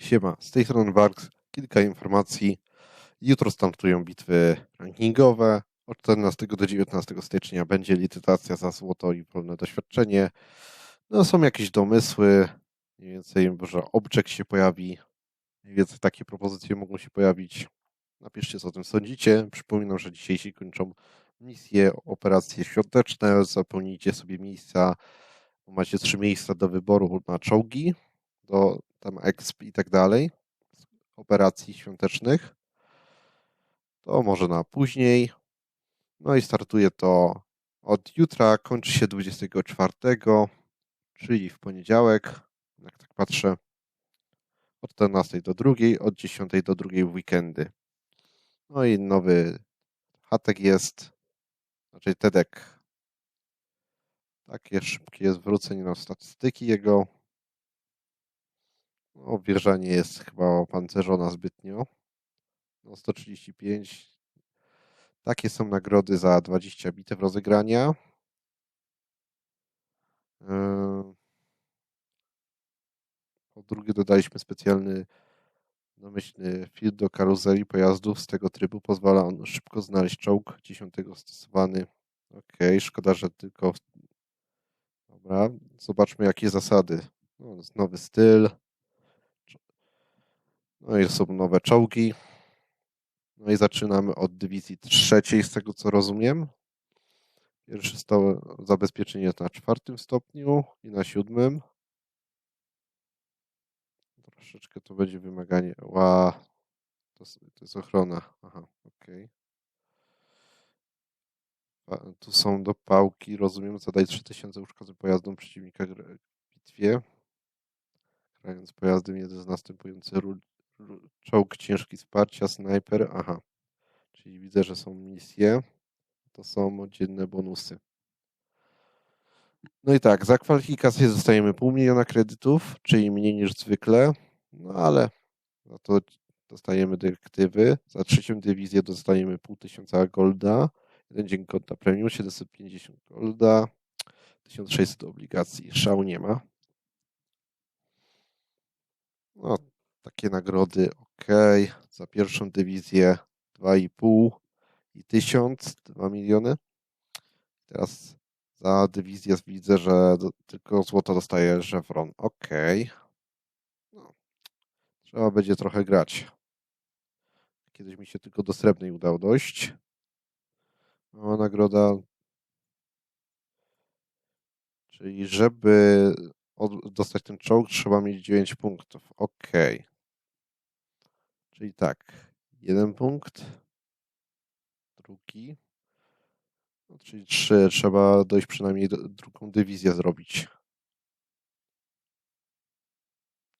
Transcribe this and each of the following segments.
Siema, z tej strony Barks. Kilka informacji. Jutro startują bitwy rankingowe. Od 14 do 19 stycznia będzie licytacja za złoto i wolne doświadczenie. No, są jakieś domysły. Mniej więcej może obczek się pojawi. Mniej więcej takie propozycje mogą się pojawić. Napiszcie, co o tym sądzicie. Przypominam, że dzisiaj się kończą misje, operacje świąteczne. Zapełnijcie sobie miejsca. Macie trzy miejsca do wyboru na czołgi, do tam exp i tak dalej, operacji świątecznych. To może na później. No i startuje to od jutra, kończy się 24, czyli w poniedziałek, jak tak patrzę, od 14 do 2, od 10 do 2 w weekendy. No i nowy hatek jest, znaczy TEDek. Takie szybkie zwrócenie na statystyki jego. No, wieża nie jest chyba opancerzona zbytnio. No, 135. Takie są nagrody za 20 bitew rozegrania. Yy. Po drugie dodaliśmy specjalny domyślny filtr do karuzeli pojazdów. Z tego trybu pozwala on szybko znaleźć czołg 10 stosowany. Ok, szkoda, że tylko... Dobra, zobaczmy jakie zasady. No, nowy styl. No i są nowe czołgi. No i zaczynamy od dywizji trzeciej, z tego co rozumiem. Pierwsze stałe zabezpieczenie na czwartym stopniu i na siódmym. Troszeczkę to będzie wymaganie. Ła, to, to jest ochrona. Aha, okej. Okay. Tu są dopałki, rozumiem, zadaj 3000 uszkodzeń pojazdom przeciwnika w bitwie. Grając pojazdem jeden z następujących czołg ciężki wsparcia, snajper, aha. Czyli widzę, że są misje. To są dzienne bonusy. No i tak, za kwalifikację dostajemy pół miliona kredytów, czyli mniej niż zwykle, no ale no to dostajemy dyrektywy. Za trzecią dywizję dostajemy pół tysiąca golda, jeden dzień konta premium, 750 golda, 1600 obligacji, szału nie ma. No, takie nagrody ok. Za pierwszą dywizję 2,5 i 1000, 2 miliony. Teraz za dywizję widzę, że do, tylko złoto dostaje Chevron. Ok. No. Trzeba będzie trochę grać. Kiedyś mi się tylko do srebrnej udało dojść. Mała nagroda. Czyli żeby dostać ten czołg, trzeba mieć 9 punktów. Ok. Czyli tak, jeden punkt, drugi, no, czyli trzy. Trzeba dojść przynajmniej do, drugą dywizję zrobić.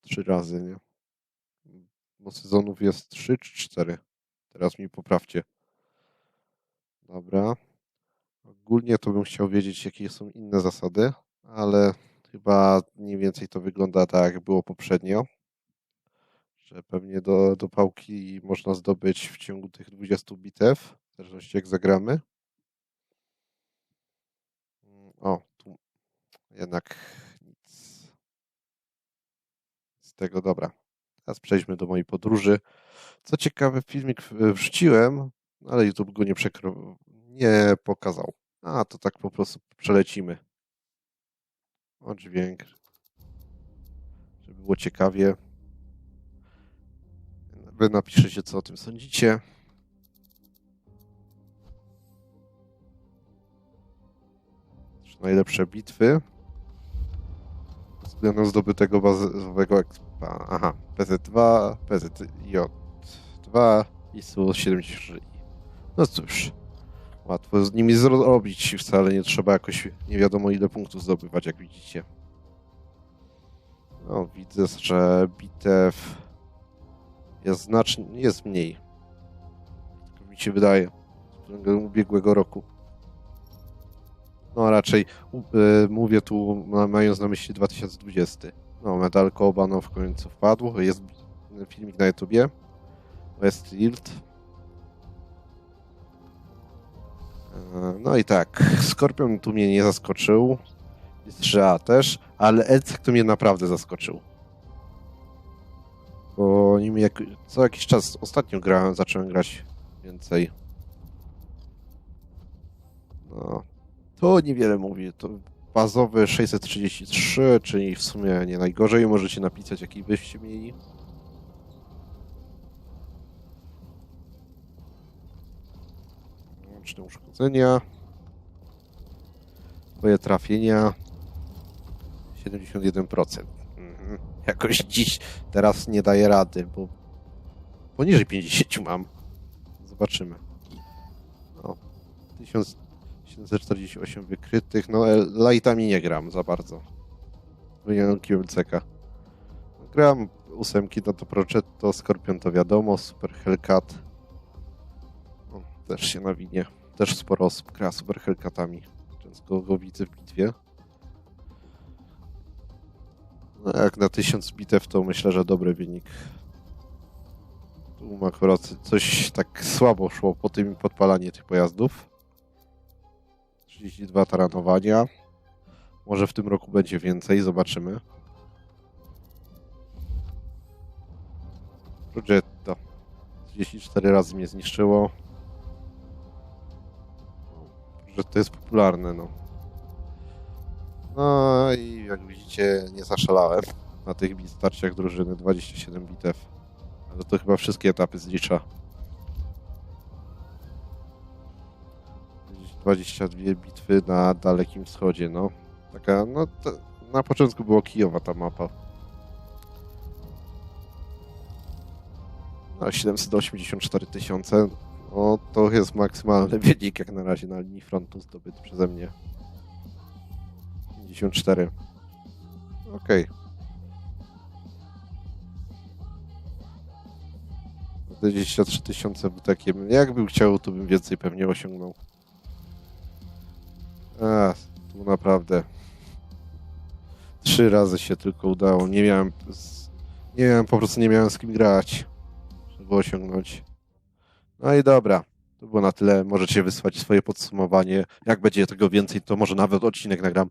Trzy razy, nie? Bo sezonów jest trzy czy cztery? Teraz mi poprawcie. Dobra. Ogólnie to bym chciał wiedzieć, jakie są inne zasady, ale chyba mniej więcej to wygląda tak, jak było poprzednio że pewnie do, do pałki można zdobyć w ciągu tych 20 bitew, w zależności jak zagramy. O, tu jednak nic z tego, dobra. Teraz przejdźmy do mojej podróży. Co ciekawe, filmik wrzuciłem, ale YouTube go nie, przekro... nie pokazał. A, to tak po prostu przelecimy. O, dźwięk. Żeby było ciekawie. Wy napiszecie, co o tym sądzicie. Najlepsze bitwy względem zdobytego bazowego expa. Aha, PZ2, PZJ2 i SU-73. No cóż, łatwo z nimi zrobić. Wcale nie trzeba jakoś nie wiadomo ile punktów zdobywać, jak widzicie. No, widzę, że bitew jest znacznie, jest mniej. Tak mi się wydaje. Z ubiegłego roku. No raczej y, mówię tu mając na myśli 2020. No, medal Kobano w końcu wpadł. Jest filmik na YouTubie. Westfield. E, no i tak, Skorpion tu mnie nie zaskoczył. 3A też, ale Elcek to mnie naprawdę zaskoczył. Bo nim jak, co jakiś czas ostatnio grałem, zacząłem grać więcej. No, to niewiele mówi. To bazowy 633, czyli w sumie nie najgorzej. Możecie napisać, jaki byście mieli. Łączne uszkodzenia. Twoje trafienia 71%. Jakoś dziś teraz nie daje rady, bo poniżej 50 mam. Zobaczymy. No, 1748 wykrytych. No, e, lightami nie gram za bardzo. Powinienem QLCK. Gram ósemki, no to Procetto, Scorpion to wiadomo, Super Hellcat. No, też się nawinie. Też sporo osób gra Super Hellcatami. Często go widzę w bitwie. Jak na 1000 bitew, to myślę, że dobry wynik. Tu akurat coś tak słabo szło po tym podpalanie tych pojazdów. 32 taranowania. Może w tym roku będzie więcej, zobaczymy. Progetto. 34 razy mnie zniszczyło. Że to jest popularne, no. No i jak widzicie, nie zaszalałem na tych starciach drużyny. 27 bitew. Ale to chyba wszystkie etapy zlicza. 22 bitwy na Dalekim Wschodzie, no. Taka, no, na początku było Kijowa ta mapa. No, 784 tysiące. No, to jest maksymalny wynik jak na razie na linii frontu zdobyty przeze mnie. 54. Okej. Okay. 23 tysiące takim. Jakbym chciał, to bym więcej pewnie osiągnął. A, tu naprawdę. Trzy razy się tylko udało. Nie miałem. Nie miałem, po prostu nie miałem z kim grać, żeby osiągnąć. No i dobra. To było na tyle. Możecie wysłać swoje podsumowanie. Jak będzie tego więcej, to może nawet odcinek nagram.